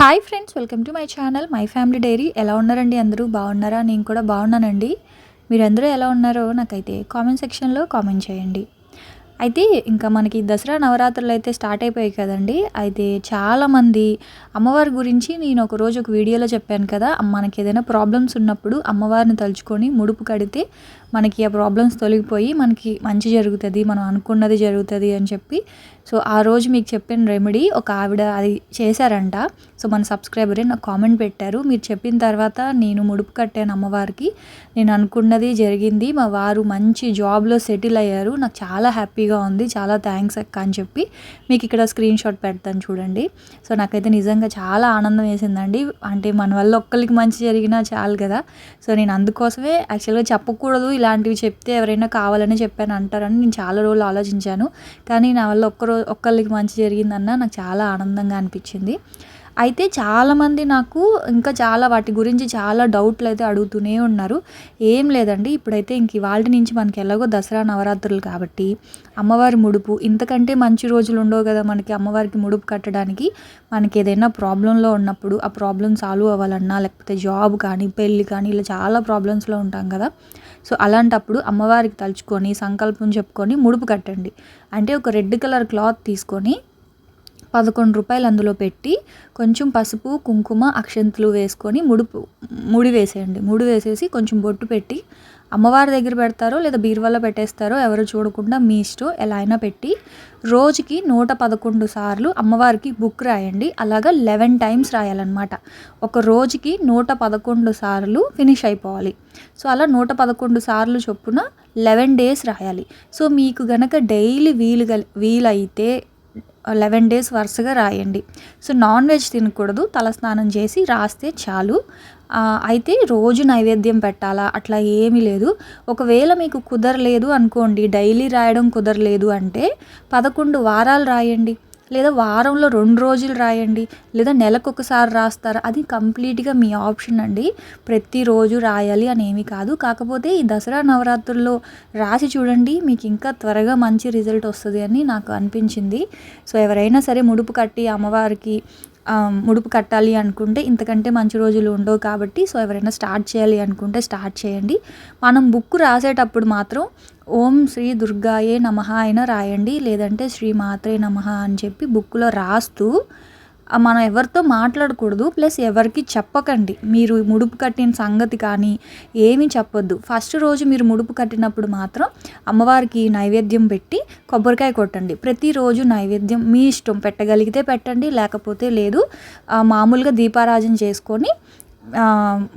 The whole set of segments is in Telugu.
Hi friends welcome to my channel my family diary. ఎలా ఉన్నారండి అందరూ? బాగున్నారా? నేను కూడా బాగున్నానండి. మీరందరూ ఎలా ఉన్నారో నాకైతే కామెంట్ సెక్షన్లో కామెంట్ చేయండి. అయితే ఇంకా మనకి దసరా నవరాత్రులు అయితే స్టార్ట్ అయిపోయాయి కదండి. అయితే చాలామంది అమ్మవారి గురించి నేను ఒక రోజు ఒక వీడియోలో చెప్పాను కదా. మనకి ఏదైనా ప్రాబ్లమ్స్ ఉన్నప్పుడు అమ్మవారిని తలుచుకొని ముడుపు కడితే మనకి ఆ ప్రాబ్లమ్స్ తొలగిపోయి మనకి మంచి జరుగుతుంది మనం అనుకున్నది జరుగుతుంది అని చెప్పి. సో ఆ రోజు మీకు చెప్పిన రెమెడీ ఒక ఆవిడ అది చేశారంట. సో మన సబ్స్క్రైబరే నాకు కామెంట్ పెట్టారు. మీరు చెప్పిన తర్వాత నేను ముడుపు కట్టాను అమ్మవారికి. నేను అనుకున్నది జరిగింది. మా వారు మంచి జాబ్లో సెటిల్ అయ్యారు. నాకు చాలా హ్యాపీగా ఉంది. చాలా థ్యాంక్స్ అక్క అని చెప్పి మీకు ఇక్కడ స్క్రీన్ షాట్ పెడతాను చూడండి. సో నాకైతే నిజంగా చాలా ఆనందం వేసిందండి. అంటే మన వల్ల ఒక్కరికి మంచి జరిగినా చాలు కదా. సో నేను అందుకోసమే యాక్చువల్గా చెప్పకూడదు. ఇలాంటివి చెప్తే ఎవరైనా కావాలని చెప్పాను అంటారని నేను చాలా రోజులు ఆలోచించాను. కానీ నా వల్ల ఒక్కరో ఒక్కరికి మంచి జరిగిందన్న నాకు చాలా ఆనందంగా అనిపించింది. అయితే చాలామంది నాకు ఇంకా చాలా వాటి గురించి చాలా డౌట్లు అయితే అడుగుతూనే ఉన్నారు. ఏం లేదండి ఇప్పుడైతే ఇంక ఇవాళ నుంచి మనకి ఎలాగో దసరా నవరాత్రులు కాబట్టి అమ్మవారి ముడుపు ఇంతకంటే మంచి రోజులు ఉండవు కదా మనకి అమ్మవారికి ముడుపు కట్టడానికి. మనకి ఏదైనా ప్రాబ్లంలో ఉన్నప్పుడు ఆ ప్రాబ్లం సాల్వ్ అవ్వాలన్నా లేకపోతే జాబ్ కానీ పెళ్ళి కానీ ఇలా చాలా ప్రాబ్లమ్స్లో ఉంటాం కదా. సో అలాంటప్పుడు అమ్మవారికి తలుచుకొని సంకల్పం చెప్పుకొని ముడుపు కట్టండి. అంటే ఒక రెడ్ కలర్ క్లాత్ తీసుకొని పదకొండు రూపాయలు అందులో పెట్టి కొంచెం పసుపు కుంకుమ అక్షంతులు వేసుకొని ముడుపు ముడి వేసేయండి. ముడి వేసేసి కొంచెం బొట్టు పెట్టి అమ్మవారి దగ్గర పెడతారో లేదా బీరువాలో పెట్టేస్తారో ఎవరు చూడకుండా మీ ఇష్టం ఎలా అయినా పెట్టి రోజుకి నూట పదకొండు సార్లు అమ్మవారికి బుక్ రాయండి. అలాగా లెవెన్ టైమ్స్ రాయాలన్నమాట. ఒక రోజుకి నూట పదకొండు సార్లు ఫినిష్ అయిపోవాలి. సో అలా నూట పదకొండు సార్లు చొప్పున లెవెన్ డేస్ రాయాలి. సో మీకు గనక డైలీ వీలు వీలైతే లెవెన్ డేస్ వరుసగా రాయండి. సో నాన్ వెజ్ తినకూడదు. తలస్నానం చేసి రాస్తే చాలు. అయితే రోజు నైవేద్యం పెట్టాలా? అట్లా ఏమీ లేదు. ఒకవేళ మీకు కుదరలేదు అనుకోండి డైలీ రాయడం కుదరలేదు అంటే పదకొండు వారాలు రాయండి. లేదా వారంలో రెండు రోజులు రాయండి లేదా నెలకు ఒకసారి రాస్తారా? అది కంప్లీట్గా మీ ఆప్షన్ అండి. ప్రతిరోజు రాయాలి అని ఏమీ కాదు. కాకపోతే ఈ దసరా నవరాత్రుల్లో రాసి చూడండి మీకు ఇంకా త్వరగా మంచి రిజల్ట్ వస్తుంది అని నాకు అనిపించింది. సో ఎవరైనా సరే ముడుపు కట్టి అమ్మవారికి ముడుపు కట్టాలి అనుకుంటే ఇంతకంటే మంచి రోజులు ఉండవు కాబట్టి సో ఎవరైనా స్టార్ట్ చేయాలి అనుకుంటే స్టార్ట్ చేయండి. మనం బుక్ రాసేటప్పుడు మాత్రం ఓం శ్రీ దుర్గాయే నమ అయినా రాయండి. లేదంటే శ్రీ మాత్రే నమ అని చెప్పి బుక్లో రాస్తూ మనం ఎవరితో మాట్లాడకూడదు ప్లస్ ఎవరికి చెప్పకండి. మీరు ముడుపు కట్టిన సంగతి కానీ ఏమీ చెప్పొద్దు. ఫస్ట్ రోజు మీరు ముడుపు కట్టినప్పుడు మాత్రం అమ్మవారికి నైవేద్యం పెట్టి కొబ్బరికాయ కొట్టండి. ప్రతిరోజు నైవేద్యం మీ ఇష్టం. పెట్టగలిగితే పెట్టండి లేకపోతే లేదు. మామూలుగా దీపారాజన చేసుకొని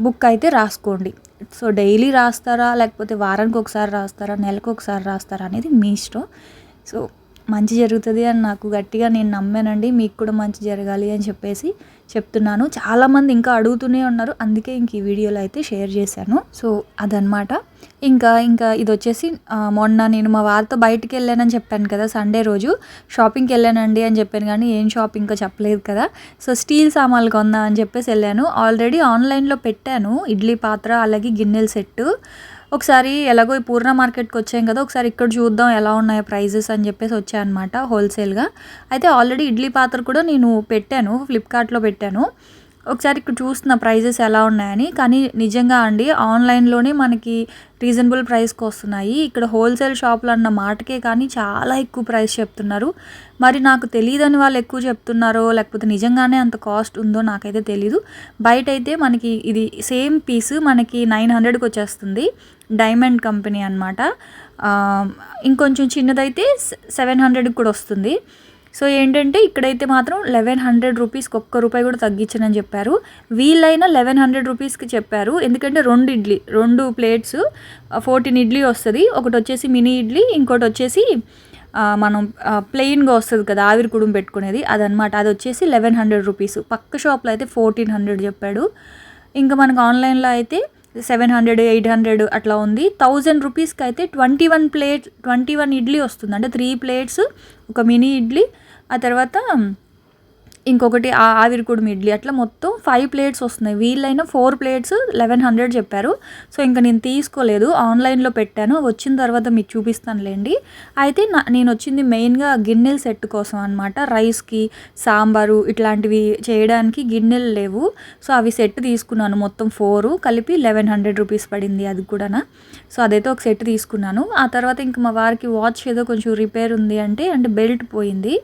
బుక్ అయితే రాసుకోండి. సో డైలీ రాస్తారా లేకపోతే వారానికి ఒకసారి రాస్తారా నెలకు ఒకసారి రాస్తారా అనేది మీ ఇష్టం. సో మంచి జరుగుతుంది అని నాకు గట్టిగా నేను నమ్మానండి. మీకు కూడా మంచి జరగాలి అని చెప్పేసి చెప్తున్నాను. చాలామంది ఇంకా అడుగుతూనే ఉన్నారు. అందుకే ఇంక ఈ వీడియోలో అయితే షేర్ చేశాను. సో అదనమాట ఇంకా ఇంకా ఇది వచ్చేసి మొన్న నేను మా వారితో బయటకు వెళ్ళానని చెప్పాను కదా సండే రోజు. షాపింగ్కి వెళ్ళానండి అని చెప్పాను కానీ ఏం షాపింగ్ ఇంకా చెప్పలేదు కదా. సో స్టీల్ సామాన్లు కొందా అని చెప్పేసి వెళ్ళాను. ఆల్రెడీ ఆన్లైన్లో పెట్టాను. ఇడ్లీ పాత్ర అలాగే గిన్నెల సెట్టు. ఒకసారి ఎలాగో ఈ పూర్ణ మార్కెట్కి వచ్చాం కదా ఒకసారి ఇక్కడ చూద్దాం ఎలా ఉన్నాయో ప్రైజెస్ అని చెప్పేసి వచ్చాయన్నమాట హోల్సేల్గా. అయితే ఆల్రెడీ ఇడ్లీ పాత్ర కూడా నేను పెట్టాను ఫ్లిప్కార్ట్లో పెట్టాను. ఒకసారి ఇక్కడ చూస్తున్న ప్రైజెస్ ఎలా ఉన్నాయని. కానీ నిజంగా అండి ఆన్లైన్లోనే మనకి రీజనబుల్ ప్రైస్కి వస్తున్నాయి. ఇక్కడ హోల్సేల్ షాపులు అన్న మాటకే కానీ చాలా ఎక్కువ ప్రైస్ చెప్తున్నారు. మరి నాకు తెలియదని వాళ్ళు ఎక్కువ చెప్తున్నారో లేకపోతే నిజంగానే అంత కాస్ట్ ఉందో నాకైతే తెలీదు. బయట అయితే మనకి ఇది సేమ్ పీస్ మనకి నైన్ హండ్రెడ్కి వచ్చేస్తుంది. డైమండ్ కంపెనీ అనమాట ఇంకొంచెం చిన్నదైతే సెవెన్ హండ్రెడ్కి కూడా వస్తుంది. సో ఏంటంటే ఇక్కడైతే మాత్రం లెవెన్ హండ్రెడ్ రూపీస్కి ఒక్క రూపాయి కూడా తగ్గించనని చెప్పారు. వీళ్ళైనా లెవెన్ హండ్రెడ్ రూపీస్కి చెప్పారు. ఎందుకంటే రెండు ఇడ్లీ రెండు ప్లేట్స్ ఫోర్టీన్ ఇడ్లీ వస్తుంది. ఒకటి వచ్చేసి మినీ ఇడ్లీ ఇంకోటి వచ్చేసి మనం ప్లెయిన్గా వస్తుంది కదా ఆవిరి కుడుం పెట్టుకునేది. అదనమాట అది వచ్చేసి లెవెన్ హండ్రెడ్ రూపీస్ పక్క షాప్లో అయితే ఫోర్టీన్ హండ్రెడ్ చెప్పాడు. ఇంకా మనకు ఆన్లైన్లో అయితే సెవెన్ హండ్రెడ్ ఎయిట్ హండ్రెడ్ అట్లా ఉంది. థౌజండ్ రూపీస్కి అయితే twenty one plate twenty one idli వస్తుంది. అంటే త్రీ ప్లేట్స్ ఒక మినీ ఇడ్లీ ఆ తర్వాత ఇంకొకటి ఆవిరి ఆవిరికుడుం ఇడ్లీ. అట్లా మొత్తం ఫైవ్ ప్లేట్స్ వస్తున్నాయి. వీళ్ళైనా ఫోర్ ప్లేట్స్ లెవెన్ హండ్రెడ్ చెప్పారు. సో ఇంకా నేను తీసుకోలేదు. ఆన్లైన్లో పెట్టాను. వచ్చిన తర్వాత మీకు చూపిస్తానులేండి. అయితే నా నేను వచ్చింది మెయిన్గా గిన్నెల సెట్ కోసం అనమాట రైస్కి సాంబారు ఇట్లాంటివి చేయడానికి గిన్నెలు లేవు. సో అవి సెట్ తీసుకున్నాను. మొత్తం ఫోరు కలిపి లెవెన్ హండ్రెడ్ రూపీస్ పడింది అది కూడా సో అదైతే ఒక సెట్ తీసుకున్నాను. ఆ తర్వాత ఇంక మా వారికి వాచ్ ఏదో కొంచెం రిపేర్ ఉంది అంటే అంటే బెల్ట్ పోయింది.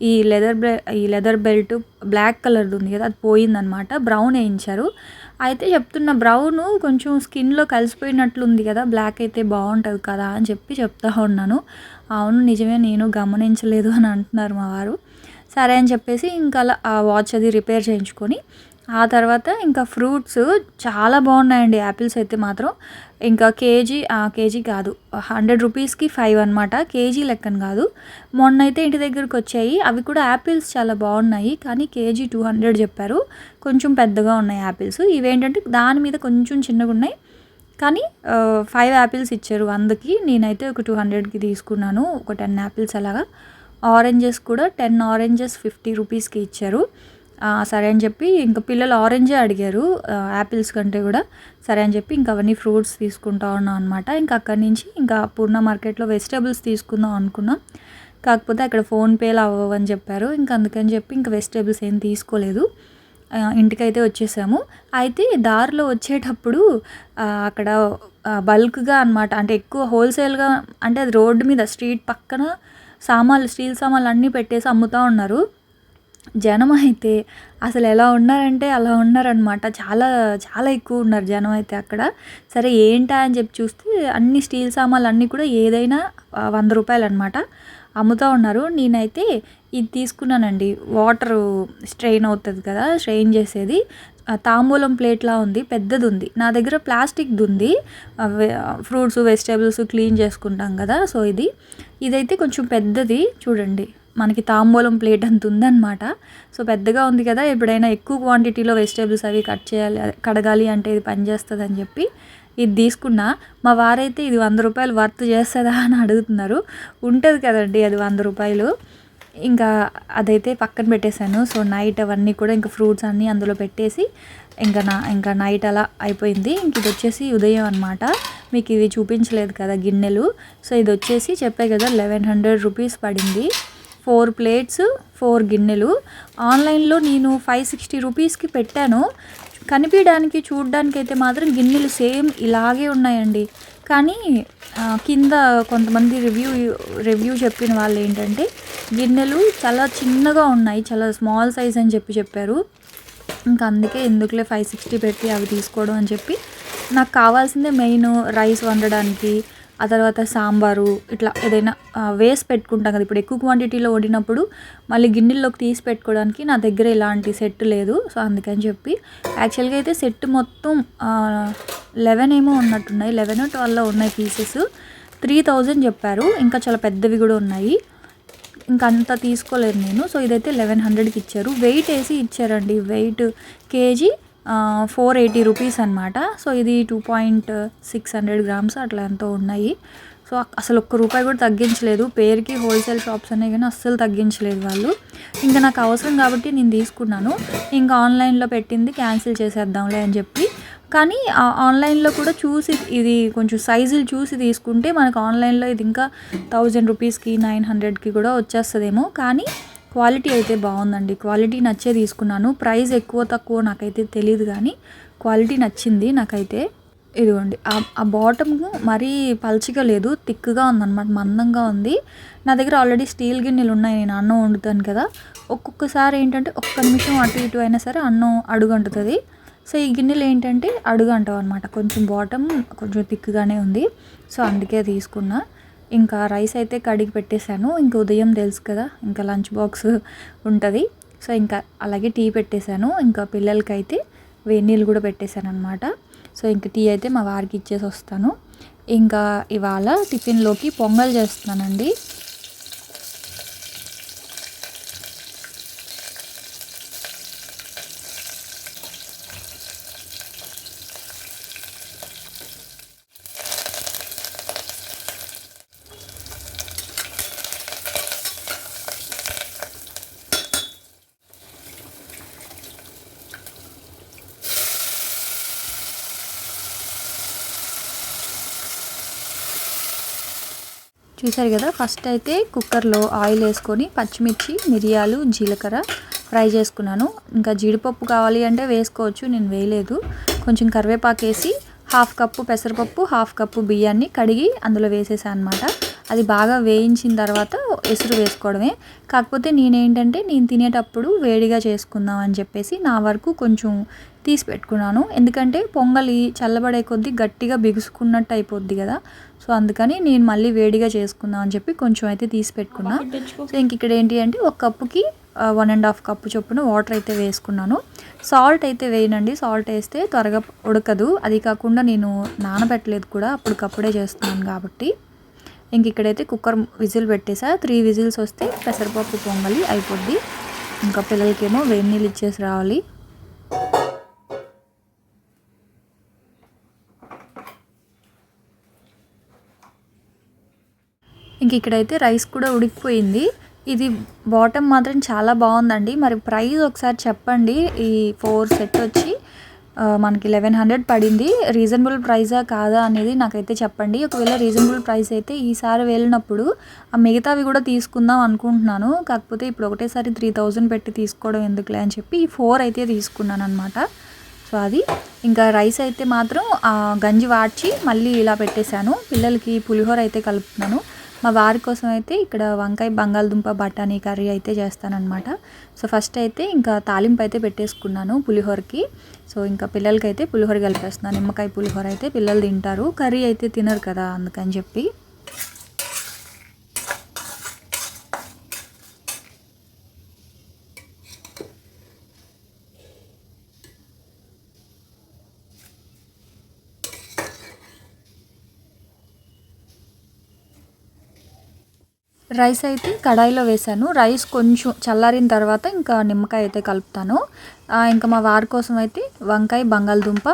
ఈ లెదర్ బె ఈ లెదర్ బెల్ట్ బ్లాక్ కలర్ది ఉంది కదా అది పోయిందనమాట బ్రౌన్ వేయించారు. అయితే చెప్తున్న బ్రౌను కొంచెం స్కిన్లో కలిసిపోయినట్లుంది కదా బ్లాక్ అయితే బాగుంటుంది కదా అని చెప్పి చెప్తా ఉన్నాను. అవును నిజమే నేను గమనించలేదు అని అంటున్నారు మా వారు. సరే అని చెప్పేసి ఇంకా అలా ఆ వాచ్ అది రిపేర్ చేయించుకొని ఆ తర్వాత ఇంకా ఫ్రూట్స్ చాలా బాగున్నాయండి యాపిల్స్ అయితే మాత్రం. ఇంకా కేజీ కేజీ కాదు హండ్రెడ్ రూపీస్కి ఫైవ్ అనమాట కేజీ లెక్కన కాదు. మొన్న అయితే ఇంటి దగ్గరకు వచ్చాయి అవి కూడా యాపిల్స్ చాలా బాగున్నాయి కానీ కేజీ టూ హండ్రెడ్ చెప్పారు. కొంచెం పెద్దగా ఉన్నాయి యాపిల్స్. ఇవేంటంటే దాని మీద కొంచెం చిన్నగా ఉన్నాయి కానీ ఫైవ్ యాపిల్స్ ఇచ్చారు వందకి. నేనైతే ఒక టూ హండ్రెడ్కి తీసుకున్నాను ఒక టెన్ యాపిల్స్ అలాగా. ఆరెంజెస్ కూడా టెన్ ఆరెంజెస్ ఫిఫ్టీ రూపీస్కి ఇచ్చారు. సరే అని చెప్పి ఇంకా పిల్లలు ఆరెంజే అడిగారు యాపిల్స్ కంటే కూడా. సరే అని చెప్పి ఇంకా అవన్నీ ఫ్రూట్స్ తీసుకుంటా ఉన్నాం అనమాట ఇంకా అక్కడి నుంచి ఇంకా పూర్ణ మార్కెట్లో వెజిటేబుల్స్ తీసుకుందాం అనుకున్నాం. కాకపోతే అక్కడ ఫోన్పేలు అవ్వవని చెప్పారు. ఇంకా అందుకని చెప్పి ఇంకా వెజిటేబుల్స్ ఏం తీసుకోలేదు. ఇంటికైతే వచ్చేసాము. అయితే దారిలో వచ్చేటప్పుడు అక్కడ బల్క్గా అనమాట అంటే ఎక్కువ హోల్సేల్గా అంటే అది రోడ్డు మీద స్ట్రీట్ పక్కన సామాన్లు స్టీల్ సామాన్లు అన్నీ పెట్టేసి అమ్ముతూ ఉన్నారు. జనం అయితే అసలు ఎలా ఉన్నారంటే అలా ఉన్నారనమాట చాలా చాలా ఎక్కువ ఉన్నారు జనం అయితే అక్కడ. సరే ఏంటా అని చెప్పి చూస్తే అన్ని స్టీల్ సామాన్లు అన్నీ కూడా ఏదైనా వంద రూపాయలు అనమాట అమ్ముతూ ఉన్నారు. నేనైతే ఇది తీసుకున్నానండి. వాటర్ స్ట్రెయిన్ అవుతుంది కదా స్ట్రెయిన్ చేసేది. తాంబూలం ప్లేట్లా ఉంది పెద్దది ఉంది నా దగ్గర ప్లాస్టిక్ది ఉంది. ఫ్రూట్స్ వెజిటేబుల్స్ క్లీన్ చేసుకుంటాం కదా సో ఇది. ఇదైతే కొంచెం పెద్దది చూడండి. మనకి తాంబూలం ప్లేట్ అంత ఉందన్నమాట. సో పెద్దగా ఉంది కదా ఎప్పుడైనా ఎక్కువ క్వాంటిటీలో వెజిటేబుల్స్ అవి కట్ చేయాలి కడగాలి అంటే ఇది పనిచేస్తుంది అని చెప్పి ఇది తీసుకున్నా మా వారైతే ఇది వంద రూపాయలు వర్త్ చేస్తుందా అని అడుగుతున్నారు. ఉంటుంది కదండి అది వంద రూపాయలు. ఇంకా అదైతే పక్కన పెట్టేశాను. సో నైట్ అవన్నీ కూడా ఇంకా ఫ్రూట్స్ అన్నీ అందులో పెట్టేసి ఇంకా నా ఇంకా నైట్ అలా అయిపోయింది. ఇంక ఇది వచ్చేసి ఉదయం అనమాట మీకు ఇది చూపించలేదు కదా గిన్నెలు. సో ఇది వచ్చేసి చెప్పే కదా లెవెన్ హండ్రెడ్ రూపీస్ పడింది. ఫోర్ ప్లేట్స్ ఫోర్ గిన్నెలు. ఆన్లైన్లో నేను ఫైవ్ సిక్స్టీ రూపీస్కి పెట్టాను. కనిపించడానికి చూడడానికి అయితే మాత్రం గిన్నెలు సేమ్ ఇలాగే ఉన్నాయండి. కానీ కింద కొంతమంది రివ్యూ రివ్యూ చెప్పిన వాళ్ళు ఏంటంటే గిన్నెలు చాలా చిన్నగా ఉన్నాయి చాలా స్మాల్ సైజ్ అని చెప్పి చెప్పారు. ఇంకా అందుకే ఎందుకులే ఫైవ్ సిక్స్టీ పెట్టి అవి తీసుకోవడం అని చెప్పి. నాకు కావాల్సిందే మెయిన్ రైస్ వండడానికి ఆ తర్వాత సాంబారు ఇట్లా ఏదైనా ఆ, వేసి పెట్టుకుంటాం కదా. ఇప్పుడు ఎక్కువ క్వాంటిటీలో వండినప్పుడు మళ్ళీ గిన్నెల్లోకి తీసి పెట్టుకోవడానికి నా దగ్గర ఇలాంటి సెట్ లేదు. సో అందుకని చెప్పి యాక్చువల్గా అయితే సెట్ మొత్తం లెవెన్ ఏమో ఉన్నట్టున్నాయి. లెవెన్ ట్వెల్వ్లో ఉన్నాయి పీసెస్ త్రీ థౌజండ్ చెప్పారు. ఇంకా చాలా పెద్దవి కూడా ఉన్నాయి. ఇంకా అంత తీసుకోలేదు నేను. సో ఇదైతే లెవెన్ హండ్రెడ్కి ఇచ్చారు. వెయిట్ వేసి ఇచ్చారండి. Weight kg four eighty rupees అనమాట సో ఇది two point six hundred grams అట్లా ఎంతో ఉన్నాయి. సో అసలు ఒక్క రూపాయి కూడా తగ్గించలేదు. పేరుకి హోల్సేల్ షాప్స్ అనే కానీ అస్సలు తగ్గించలేదు వాళ్ళు. ఇంకా నాకు అవసరం కాబట్టి నేను తీసుకున్నాను. ఇంకా ఆన్లైన్లో పెట్టింది క్యాన్సిల్ చేసేద్దాంలే అని చెప్పి. కానీ ఆన్లైన్లో కూడా చూసి ఇది కొంచెం సైజులు చూసి తీసుకుంటే మనకు ఆన్లైన్లో ఇది ఇంకా థౌజండ్ రూపీస్కి నైన్ హండ్రెడ్కి కూడా వచ్చేస్తుందేమో. కానీ క్వాలిటీ అయితే బాగుందండి. క్వాలిటీ నచ్చే తీసుకున్నాను. ప్రైస్ ఎక్కువ తక్కువ నాకైతే తెలియదు కానీ క్వాలిటీ నచ్చింది నాకైతే. ఇదిగోండి ఆ బాటమ్ మరీ పల్చిగా లేదు థిక్గా ఉందన్నమాట మందంగా ఉంది. నా దగ్గర ఆల్రెడీ స్టీల్ గిన్నెలు ఉన్నాయి నేను అన్నం వండుతాను కదా. ఒక్కొక్కసారి ఏంటంటే ఒక్క నిమిషం అటు ఇటు అయినా సరే అన్నం అడుగంటుతుంది. సో ఈ గిన్నెలు ఏంటంటే అడుగు అంటాం అనమాట కొంచెం బాటమ్ కొంచెం థిక్గానే ఉంది. సో అందుకే తీసుకున్నా. ఇంకా రైస్ అయితే కడిగి పెట్టేశాను. ఇంకా ఉదయం తెలుసు కదా ఇంకా లంచ్ బాక్స్ ఉంటుంది. సో ఇంకా అలాగే టీ పెట్టేశాను. ఇంకా పిల్లలకైతే వేడి నీళ్ళు కూడా పెట్టేశాను అనమాట సో ఇంకా టీ అయితే మా వారికి ఇచ్చేసి వస్తాను. ఇంకా ఇవాళ టిఫిన్లోకి పొంగల్ చేస్తున్నానండి. చూసారు కదా ఫస్ట్ అయితే కుక్కర్లో ఆయిల్ వేసుకొని పచ్చిమిర్చి మిరియాలు జీలకర్ర ఫ్రై చేసుకున్నాను. ఇంకా జీడిపప్పు కావాలి అంటే వేసుకోవచ్చు నేను వేయలేదు. కొంచెం కరివేపాకు వేసి హాఫ్ కప్పు పెసరపప్పు హాఫ్ కప్పు బియ్యాన్ని కడిగి అందులో వేసేసాను అనమాట అది బాగా వేయించిన తర్వాత ఎసురు వేసుకోవడమే. కాకపోతే నేనేంటంటే నేను తినేటప్పుడు వేడిగా చేసుకుందాం అని చెప్పేసి నా వరకు కొంచెం తీసి పెట్టుకున్నాను. ఎందుకంటే పొంగలి చల్లబడే కొద్దీ గట్టిగా బిగుసుకున్నట్టు అయిపోద్ది కదా. సో అందుకని నేను మళ్ళీ వేడిగా చేసుకుందాం అని చెప్పి కొంచెం అయితే తీసి పెట్టుకున్నా. సో ఇంక ఇక్కడ ఏంటి అంటే ఒక కప్పుకి వన్ అండ్ హాఫ్ కప్పు చొప్పున వాటర్ అయితే వేసుకున్నాను. సాల్ట్ అయితే వేయనండి. సాల్ట్ వేస్తే త్వరగా ఉడకదు. అది కాకుండా నేను నానబెట్టలేదు కూడా. అప్పటికప్పుడే చేస్తున్నాను కాబట్టి. ఇంక ఇక్కడైతే కుక్కర్ విజిల్ పెట్టేసా. త్రీ విజిల్స్ వస్తే పెసరపప్పు పొంగలి అయిపోద్ది. ఇంకా పిల్లలకేమో వేడి నీళ్ళు ఇచ్చేసి రావాలి. ఇంక ఇక్కడైతే రైస్ కూడా ఉడికిపోయింది. ఇది బాటమ్ మాత్రం చాలా బాగుందండి. మరి ప్రైస్ ఒకసారి చెప్పండి. ఈ ఫోర్ సెట్ వచ్చి మనకి లెవెన్ హండ్రెడ్ పడింది. రీజనబుల్ ప్రైజా కాదా అనేది నాకైతే చెప్పండి. ఒకవేళ రీజనబుల్ ప్రైస్ అయితే ఈసారి వెళ్ళినప్పుడు ఆ మిగతావి కూడా తీసుకుందాం అనుకుంటున్నాను. కాకపోతే ఇప్పుడు ఒకటేసారి త్రీ థౌజండ్ పెట్టి తీసుకోవడం ఎందుకులే అని చెప్పి ఈ ఫోర్ అయితే తీసుకున్నాను అనమాట సో అది. ఇంకా రైస్ అయితే మాత్రం గంజి వాడ్చి మళ్ళీ ఇలా పెట్టేశాను. పిల్లలకి పులిహోర అయితే కలుపుతున్నాను. మా వారి కోసం అయితే ఇక్కడ వంకాయ బంగాళదుంప బఠానీ కర్రీ అయితే చేస్తానన్నమాట. సో ఫస్ట్ అయితే ఇంకా తాలింపు అయితే పెట్టేసుకున్నాను పులిహోరకి. సో ఇంకా పిల్లలకి అయితే పులిహోర కలిపేస్తున్నాను. నిమ్మకాయ పులిహోర అయితే పిల్లలు తింటారు. కర్రీ అయితే తినరు కదా అందుకని చెప్పి. రైస్ అయితే కడాయిలో వేసాను రైస్ కొంచెం చల్లారిన తర్వాత ఇంకా నిమ్మకాయ అయితే కలుపుతాను. ఇంకా మా వారి కోసం అయితే వంకాయ బంగాళదుంప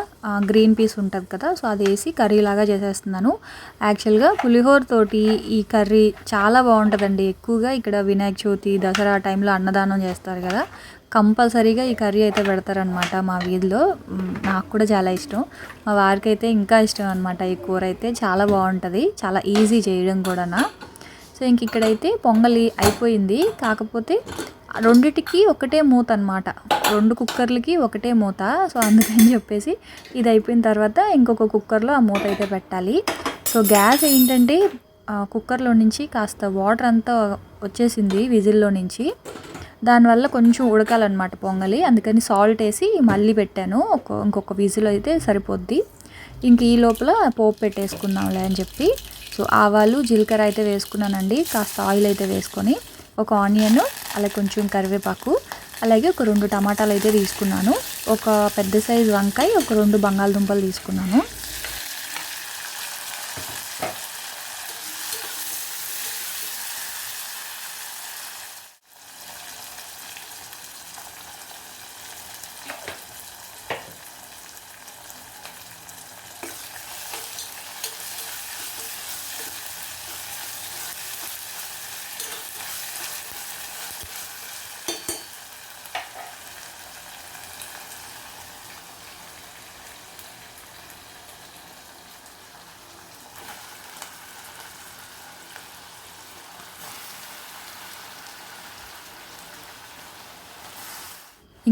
గ్రీన్ పీస్ ఉంటుంది కదా సో అది వేసి కర్రీ లాగా చేసేస్తున్నాను. యాక్చువల్గా పులిహోర తోటి ఈ కర్రీ చాలా బాగుంటుందండి. ఎక్కువగా ఇక్కడ వినాయక చవితి దసరా టైంలో అన్నదానం చేస్తారు కదా కంపల్సరీగా ఈ కర్రీ అయితే పెడతారనమాట మా వీధిలో. నాకు కూడా చాలా ఇష్టం. మా వారికి అయితే ఇంకా ఇష్టం అనమాట ఈ కూర అయితే. చాలా బాగుంటుంది. చాలా ఈజీ చేయడం కూడా సో ఇంక ఇక్కడైతే పొంగలి అయిపోయింది. కాకపోతే రెండిటికి ఒకటే మూత అనమాట రెండు కుక్కర్లకి ఒకటే మూత. సో అందుకని చెప్పేసి ఇది అయిపోయిన తర్వాత ఇంకొక కుక్కర్లో ఆ మూత అయితే పెట్టాలి. సో గ్యాస్ ఏంటంటే కుక్కర్లో నుంచి కాస్త వాటర్ అంతా వచ్చేసింది విజిల్లో నుంచి. దానివల్ల కొంచెం ఉడకాలన్నమాట పొంగలి. అందుకని సాల్ట్ వేసి మళ్ళీ పెట్టాను. ఒక ఇంకొక విజిల్ అయితే సరిపోద్ది. ఇంక ఈ లోపల పోపు పెట్టేసుకుందాంలే అని చెప్పి సో ఆవాలు జీలకర్ర అయితే వేసుకున్నానండి కాస్త ఆయిల్ అయితే వేసుకొని ఒక ఆనియన్ అలాగే కొంచెం కరివేపాకు అలాగే ఒక రెండు టమాటాలు అయితే తీసుకున్నాను. ఒక పెద్ద సైజు వంకాయ ఒక రెండు బంగాళదుంపలు తీసుకున్నాను.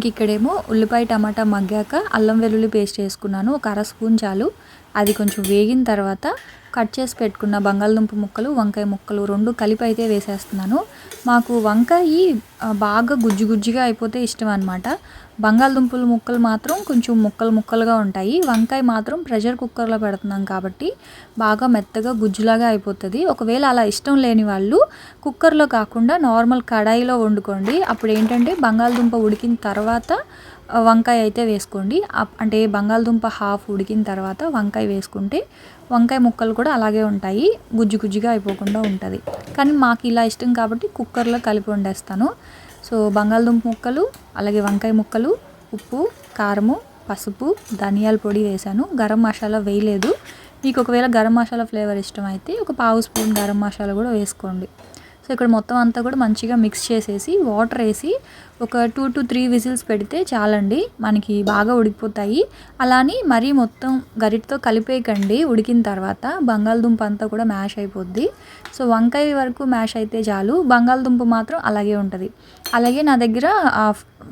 ఇంక ఇక్కడేమో ఉల్లిపాయ టమాటా మగ్గాక అల్లం వెల్లుల్లి పేస్ట్ వేసుకున్నాను ఒక అర స్పూన్ చాలు. అది కొంచెం వేగిన తర్వాత కట్ చేసి పెట్టుకున్న బంగాళదుంప ముక్కలు వంకాయ ముక్కలు రెండు కలిపి అయితే వేసేస్తున్నాను. మాకు వంకాయ బాగా గుజ్జు గుజ్జుగా అయిపోతే ఇష్టం అనమాట బంగాళదుంపల ముక్కలు మాత్రం కొంచెం ముక్కలు ముక్కలుగా ఉంటాయి. వంకాయ మాత్రం ప్రెషర్ కుక్కర్లో పెడుతున్నాం కాబట్టి బాగా మెత్తగా గుజ్జులాగా అయిపోతుంది. ఒకవేళ అలా ఇష్టం లేని వాళ్ళు కుక్కర్లో కాకుండా నార్మల్ కడాయిలో వండుకోండి. అప్పుడు ఏంటంటే బంగాళదుంప ఉడికిన తర్వాత వంకాయ అయితే వేసుకోండి. అంటే బంగాళదుంప హాఫ్ ఉడికిన తర్వాత వంకాయ వేసుకుంటే వంకాయ ముక్కలు కూడా అలాగే ఉంటాయి. గుజ్జు గుజ్జుగా అయిపోకుండా ఉంటుంది. కానీ మాకు ఇలా ఇష్టం కాబట్టి కుక్కర్లో కలిపి వండేస్తాను. సో బంగాళదుంప ముక్కలు అలాగే వంకాయ ముక్కలు ఉప్పు కారము పసుపు ధనియాల పొడి వేసాను. గరం మసాలా వేయలేదు. మీకు ఒకవేళ గరం మసాలా ఫ్లేవర్ ఇష్టం అయితే ఒక పావు స్పూన్ గరం మసాలా కూడా వేసుకోండి. సో ఇక్కడ మొత్తం అంతా కూడా మంచిగా మిక్స్ చేసేసి వాటర్ వేసి ఒక టూ టు త్రీ విజిల్స్ పెడితే చాలండి. మనకి బాగా ఉడికిపోతాయి. అలాని మరీ మొత్తం గరిటతో కలిపేయకండి. ఉడికిన తర్వాత బంగాళదుంప అంతా కూడా మ్యాష్ అయిపోద్ది. సో వంకాయ వరకు మ్యాష్ అయితే చాలు. బంగాళదుంప మాత్రం అలాగే ఉంటుంది. అలాగే నా దగ్గర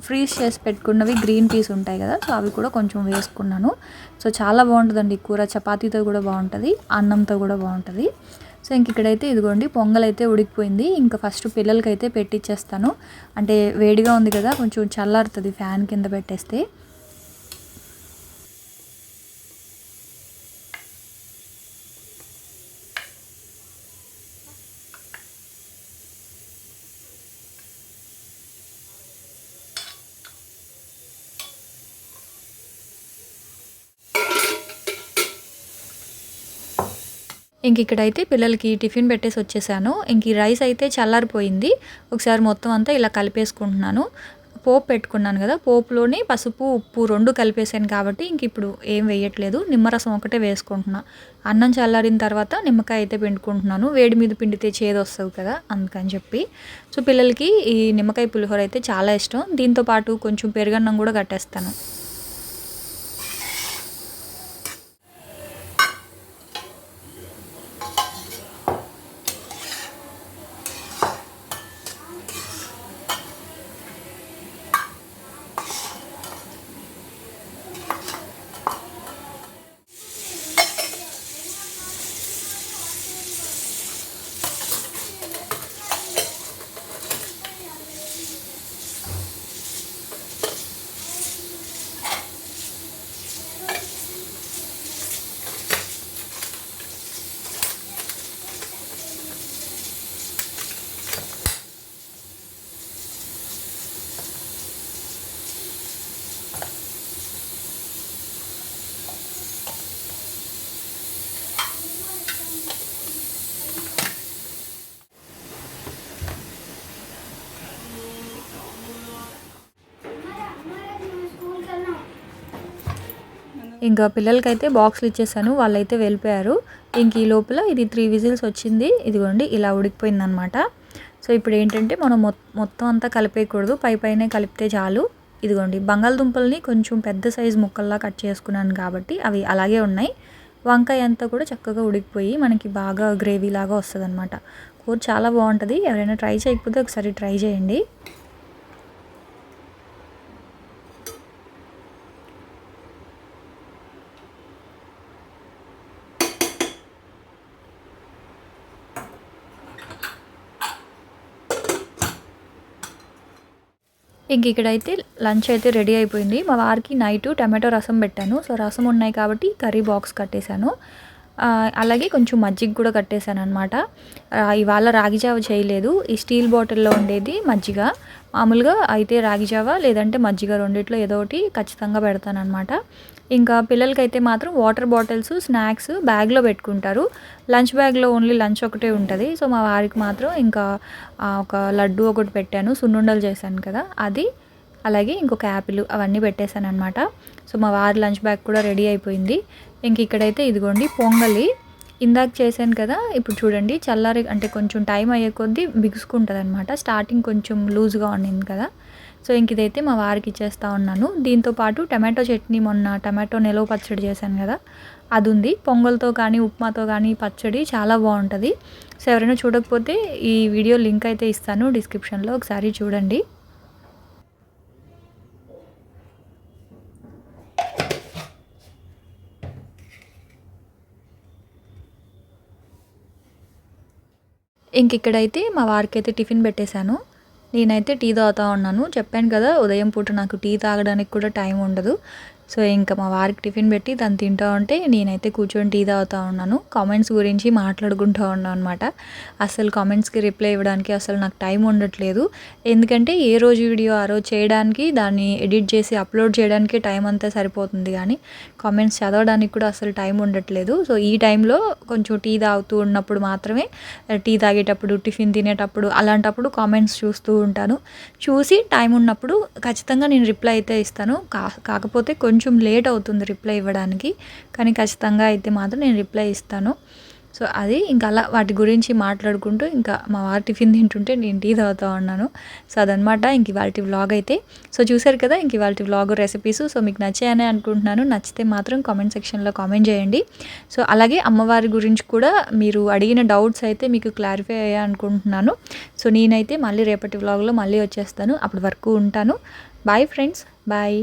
ఫ్రీజ్ చేసి పెట్టుకున్నవి గ్రీన్ పీస్ ఉంటాయి కదా సో అవి కూడా కొంచెం వేసుకున్నాను. సో చాలా బాగుంటుందండి కూర. చపాతీతో కూడా బాగుంటుంది అన్నంతో కూడా బాగుంటుంది. సో ఇంక ఇక్కడైతే ఇదిగోండి పొంగల్ అయితే ఉడికిపోయింది. ఇంకా ఫస్ట్ పిల్లలకి అయితే పెట్టిచ్చేస్తాను. అంటే వేడిగా ఉంది కదా కొంచెం చల్లారుతుంది ఫ్యాన్ కింద పెట్టేస్తే. ఇంక ఇక్కడైతే పిల్లలకి టిఫిన్ పెట్టేసి వచ్చేసాను. ఇంక ఈ రైస్ అయితే చల్లారిపోయింది. ఒకసారి మొత్తం అంతా ఇలా కలిపేసుకుంటున్నాను. పోపు పెట్టుకున్నాను కదా పోపులోని పసుపు ఉప్పు రెండు కలిపేసాను కాబట్టి ఇంక ఇప్పుడు ఏం వేయట్లేదు. నిమ్మరసం ఒకటే వేసుకుంటున్నా. అన్నం చల్లారిన తర్వాత నిమ్మకాయ అయితే పిండుకుంటున్నాను. వేడి మీద పిండితే చేదు వస్తుంది కదా అందుకని చెప్పి. సో పిల్లలకి ఈ నిమ్మకాయ పులిహోర అయితే చాలా ఇష్టం. దీంతోపాటు కొంచెం పెరుగన్నం కూడా కట్టేస్తాను. ఇంకా పిల్లలకైతే బాక్స్లు ఇచ్చేసాను వాళ్ళైతే వెళ్ళిపోయారు. ఇంక ఈ లోపల ఇది త్రీ విజిల్స్ వచ్చింది. ఇదిగోండి ఇలా ఉడికిపోయింది అనమాట సో ఇప్పుడు ఏంటంటే మనం మొత్తం అంతా కలిపేయకూడదు. పై పైనే కలిపితే చాలు. ఇదిగోండి బంగాళదుంపల్ని కొంచెం పెద్ద సైజు ముక్కల్లా కట్ చేసుకున్నాను కాబట్టి అవి అలాగే ఉన్నాయి. వంకాయ అంతా కూడా చక్కగా ఉడికిపోయి మనకి బాగా గ్రేవీ లాగా వస్తుంది అనమాట కూర చాలా బాగుంటుంది. ఎవరైనా ట్రై చేయకపోతే ఒకసారి ట్రై చేయండి. ఇంక ఇక్కడైతే లంచ్ అయితే రెడీ అయిపోయింది. మా వారికి నైట్ టమాటో రసం పెట్టాను. సో రసం ఉన్నాయి కాబట్టి కర్రీ బాక్స్ కట్టేశాను. అలాగే కొంచెం మజ్జిగ కూడా కట్టేశాను అనమాట ఇవాళ రాగి జావ చేయలేదు. ఈ స్టీల్ బాటిల్లో ఉండేది మజ్జిగ. మామూలుగా అయితే రాగి జావ లేదంటే మజ్జిగ రెండిట్లో ఏదో ఒకటి ఖచ్చితంగా పెడతానమాట ఇంకా పిల్లలకైతే మాత్రం వాటర్ బాటిల్స్ స్నాక్స్ బ్యాగ్లో పెట్టుకుంటారు. లంచ్ బ్యాగ్లో ఓన్లీ లంచ్ ఒకటే ఉంటుంది. సో మా వారికి మాత్రం ఇంకా ఒక లడ్డు ఒకటి పెట్టాను. సున్నుండలు చేశాను కదా అది. అలాగే ఇంకొక యాపిల్ అవన్నీ పెట్టేశాను అనమాట సో మా వారి లంచ్ బ్యాగ్ కూడా రెడీ అయిపోయింది. ఇంక ఇక్కడైతే ఇదిగోండి పొంగలి. ఇందాక చేశాను కదా ఇప్పుడు చూడండి చల్లారి అంటే కొంచెం టైం అయ్యే కొద్దీ బిగుసుకుంటుంది అనమాట స్టార్టింగ్ కొంచెం లూజ్గా ఉండింది కదా. సో ఇంక ఇదైతే మా వారికి ఇచ్చేస్తూ ఉన్నాను. దీంతోపాటు టమాటో చట్నీ మొన్న టమాటో నిలవ పచ్చడి చేశాను కదా. అది ఉంది పొంగల్తో కానీ ఉప్మాతో కానీ పచ్చడి చాలా బాగుంటుంది. సో ఎవరైనా చూడకపోతే ఈ వీడియో లింక్ అయితే ఇస్తాను డిస్క్రిప్షన్లో. ఒకసారి చూడండి. ఇంక ఇక్కడైతే మా వారికి అయితే టిఫిన్ పెట్టేశాను. నేనైతే టీ తాగుతూ ఉన్నాను. చెప్పాను కదా ఉదయం పూట నాకు టీ తాగడానికి కూడా టైం ఉండదు. సో ఇంకా మా వారికి టిఫిన్ పెట్టి తను తింటూ ఉంటే నేనైతే కూర్చొని టీ తాగుతూ ఉన్నాను. కామెంట్స్ గురించి మాట్లాడుకుంటూ ఉన్నాను అనమాట అసలు కామెంట్స్కి రిప్లై ఇవ్వడానికి అసలు నాకు టైం ఉండట్లేదు. ఎందుకంటే ఏ రోజు వీడియో ఆ రోజు చేయడానికి దాన్ని ఎడిట్ చేసి అప్లోడ్ చేయడానికి టైం అంతా సరిపోతుంది కానీ కామెంట్స్ చదవడానికి కూడా అసలు టైం ఉండట్లేదు. సో ఈ టైంలో కొంచెం టీ తాగుతూ ఉన్నప్పుడు మాత్రమే టీ తాగేటప్పుడు టిఫిన్ తినేటప్పుడు అలాంటప్పుడు కామెంట్స్ చూస్తూ ఉంటాను. చూసి టైం ఉన్నప్పుడు ఖచ్చితంగా నేను రిప్లై అయితే ఇస్తాను. కాకపోతే కొంచెం కొంచెం లేట్ అవుతుంది రిప్లై ఇవ్వడానికి కానీ ఖచ్చితంగా అయితే మాత్రం నేను రిప్లై ఇస్తాను. సో అది ఇంకా అలా వాటి గురించి మాట్లాడుకుంటూ ఇంకా మా వారి టిఫిన్ తింటుంటే నేను టీ తాగుతూ ఉన్నాను. సో అదనమాట ఇంక ఇవాళ వ్లాగ్ అయితే. సో చూసారు కదా ఇంక ఇవాళ వ్లాగ్ రెసిపీస్ సో మీకు నచ్చాయని అనుకుంటున్నాను. నచ్చితే మాత్రం కామెంట్ సెక్షన్లో కామెంట్ చేయండి. సో అలాగే అమ్మవారి గురించి కూడా మీరు అడిగిన డౌట్స్ అయితే మీకు క్లారిఫై అయ్యా అనుకుంటున్నాను. సో నేనైతే మళ్ళీ రేపటి వ్లాగ్లో మళ్ళీ వచ్చేస్తాను. అప్పటి వరకు ఉంటాను. Bye friends bye